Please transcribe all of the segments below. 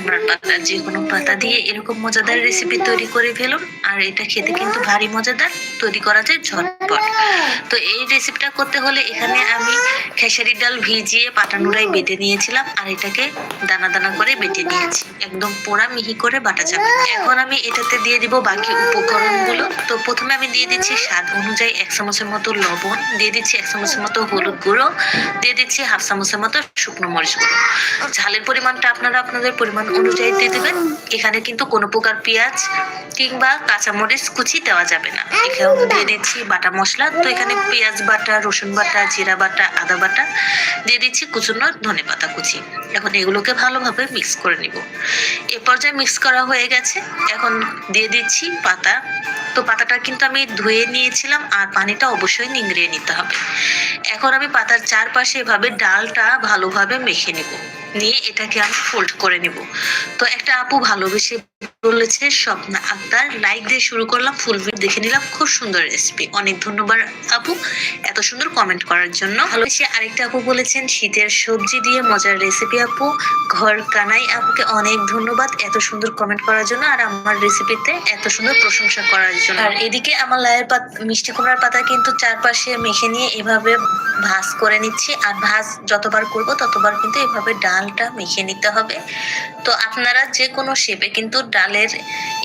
কুমড়ার পাতা, যে কোনো পাতা দিয়ে এরকম মজাদার রেসিপি তৈরি করে ফেলুন। আর এটা খেতে কিন্তু ভারী মজাদার। তৈরি করা যায় ঝটপট। তো এই রেসিপিটা করতে হলে এখানে আমি খেসারি ডাল ভিজিয়ে পাটানুরাই বেটে নিয়েছিলাম। আর এটাকে দানা দানা করে বেটে নিয়েছি। একদম পোড়া মিহি করে বাটা যাবে। এখন আমি এটাতে দিয়ে দিব বাকি উপকরণগুলো। প্রথমে আমি দিয়ে দিচ্ছি স্বাদ অনুযায়ী এক চামচের মতো লবণ, দিয়ে দিচ্ছি এক চামচের মতো হলুদ গুঁড়ো, দিয়ে দিচ্ছি হাফ চামচের মতো শুকনো মরিচ গুঁড়ো। ঝালের পরিমাণটা আপনারা আপনাদের পরিমাণ অনুযায়ী দিয়ে দেবেন। এখানে কিন্তু কোনো প্রকার পেঁয়াজ কিংবা কাঁচামরিচ কুচি দেওয়া যাবে না। এখানে দিয়ে দিচ্ছি বাটা মশলা। তো এখানে পেঁয়াজ বাটা, রসুন বাটা, জিরা বাটা, আদা বাটা, দিয়ে দিচ্ছি কুচুনো ধনে পাতা কুচি। এখন এগুলোকে ভালোভাবে মিক্স করে নিব। এ পর্যায়ে মিক্স করা হয়ে গেছে। এখন দিয়ে দিচ্ছি পাতা। তো পাতাটা কিন্তু আমি ধুয়ে নিয়েছিলাম আর পানিটা অবশ্যই নিংড়িয়ে নিতে হবে। এখন আমি পাতার চারপাশে এভাবে ডালটা ভালোভাবে মেখে নেব। নিয়ে এটাকে আমি ফোল্ড করে নেব। তো একটা আপু ভালোবেসে বলেছে স্বপ্না আক্তার। লাইক দিয়ে শুরু করলাম ফুল দেখে নিলাম। খুব সুন্দর রেসিপি অনেক ধন্যবাদ আপু এত সুন্দর কমেন্ট করার জন্য। ভালোবেসে আরেকটা আপু বলেছেন, শীতের সবজি দিয়ে মজার রেসিপি আপু। ঘর কানাই আপুকে অনেক ধন্যবাদ এত সুন্দর কমেন্ট করার জন্য আর আমার রেসিপিতে এত সুন্দর প্রশংসা করার জন্য। আর এদিকে আমার লায়ের পাত মিষ্টি কুমড়ার পাতা কিন্তু চারপাশে মেখে নিয়ে এভাবে ভাজ করে নিচ্ছি। আর ভাজ যতবার করব ততবার কিন্তু এভাবে ডালটা মেখে নিতে হবে। তো আপনারা যে কোনো শেপে কিন্তু ডালের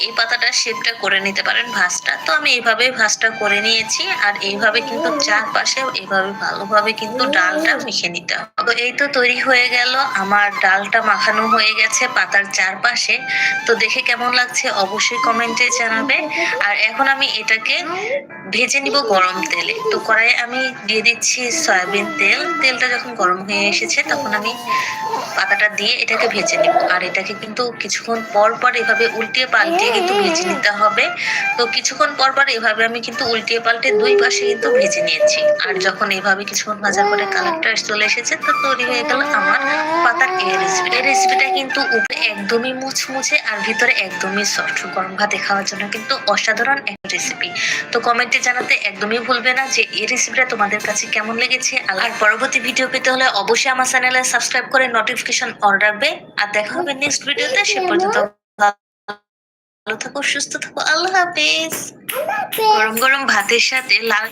এই পাতাটার শেপটা করে নিতে পারেন ভাজটা। তো আমি এইভাবে ভাজটা করে নিয়েছি আর এইভাবে কিন্তু চারপাশে এইভাবে ভালোভাবে কিন্তু ডালটা মেখে নিতে হবে। তো এই তো তৈরি হয়ে গেল, আমার ডালটা মাখানো হয়ে গেছে পাতার চারপাশে। তো দেখে কেমন লাগছে অবশ্যই কমেন্টে জানাবে। আর এখন আমি এটাকে ভেজে নিব গরম তেলে। তো কড়াইয়ে আমি দিয়ে দিচ্ছি সয়াবিন তেল। তেলটা যখন গরম হয়ে এসেছে তখন আমি পাতাটা দিয়ে এটাকে ভেজে নিব। আর এটাকে কিন্তু কিছুক্ষণ পর পর এভাবে উল্টিয়ে পাল্টিয়ে কিন্তু ভেজে নিতে হবে। তো কিছুক্ষণ পর পর এভাবে আমি কিন্তু উল্টিয়ে পাল্টে দুই পাশে কিন্তু ভেজে নিয়েছি। আর যখন এভাবে কিছুক্ষণ ভাজার পরে কালারটা চলে এসেছে, তো তৈরি হয়ে গেল আমার পাতার এই রেসিপি এই রেসিপিটা কিন্তু উপরে একদমই মুচমুচে আর ভিতরে একদমই সফট গরম ভাতে খাওয়ার জন্য কিন্তু অসাধারণ এক রেসিপি তো কমেন্টে জানাতে একদমই ভুলবে না যে এই রেসিপিটা তোমাদের কাছে কেমন লেগেছে। আর পরবর্তী ভিডিও পেতে হলে অবশ্যই আমার চ্যানেলে সাবস্ক্রাইব করে নোটিফিকেশন অন রাখবে। আর দেখা হবে নেক্সট ভিডিওতে সে পর্যন্ত ভালো থাকো সুস্থ থাকো আল্লাহ হাফেজ। গরম গরম ভাতের সাথে লাল